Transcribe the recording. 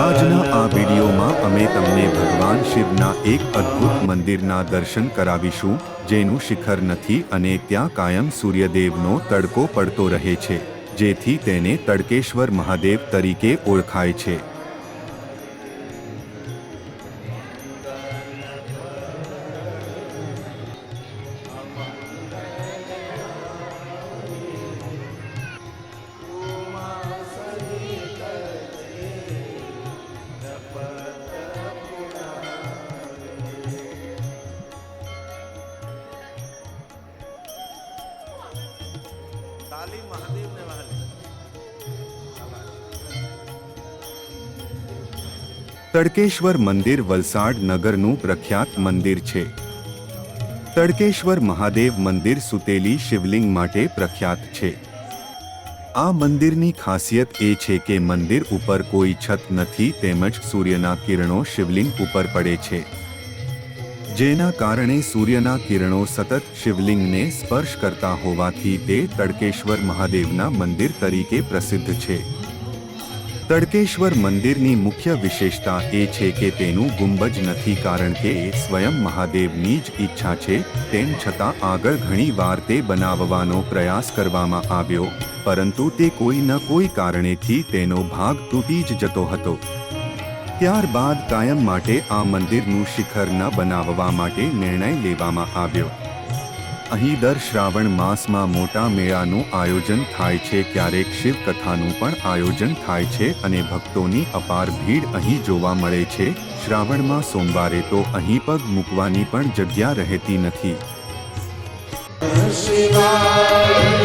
આજના આ વિડીયોમાં અમે તમને ભગવાન શિવના એક અદ્ભુત મંદિરના દર્શન કરાવીશું, જેનું શિખર નથી અને ત્યાં કાયમ સૂર્યદેવનો તડકો પડતો રહે છે, જેથી તેને તડકેશ્વર મહાદેવ તરીકે ઓળખાય છે. તડકેશ્વર મંદિર વલસાડ નગરનું પ્રખ્યાત મંદિર છે. તડકેશ્વર મહાદેવ મંદિર સુતેલી શિવલિંગ માટે પ્રખ્યાત છે. આ મંદિરની ખાસિયત એ છે કે મંદિર ઉપર કોઈ છત નથી તેમજ સૂર્યના કિરણો શિવલિંગ ઉપર પડે છે. જેના કારણે સૂર્યના કિરણો સતત શિવલિંગને સ્પર્શ કરતા હોવાથી તે તડકેશ્વર મહાદેવના મંદિર તરીકે પ્રસિદ્ધ છે. તડકેશ્વર મંદિરની મુખ્ય વિશેષતા એ છે કે તેનું ગુંબજ નથી કારણ કે એ સ્વયં મહાદેવની જ ઈચ્છા છે, તેમ છતાં આગળ ઘણી વાર તે બનાવવાનો પ્રયાસ કરવામાં આવ્યો, પરંતુ તે કોઈ ન કોઈ કારણેથી તેનો ભાગ તૂટી જ જતો હતો. ત્યારબાદ કાયમ માટે આ મંદિરનું શિખર ન બનાવવા માટે નિર્ણય લેવામાં આવ્યો. અહીં દર શ્રાવણ માસમાં મોટા મેળાનું આયોજન થાય છે, ક્યારેક શિવ કથાનું પણ આયોજન થાય છે અને ભક્તોની અપાર ભીડ અહીં જોવા મળે છે. શ્રાવણમાં સોમવારે તો અહીં પગ મૂકવાની પણ જગ્યા રહેતી નથી. શિવા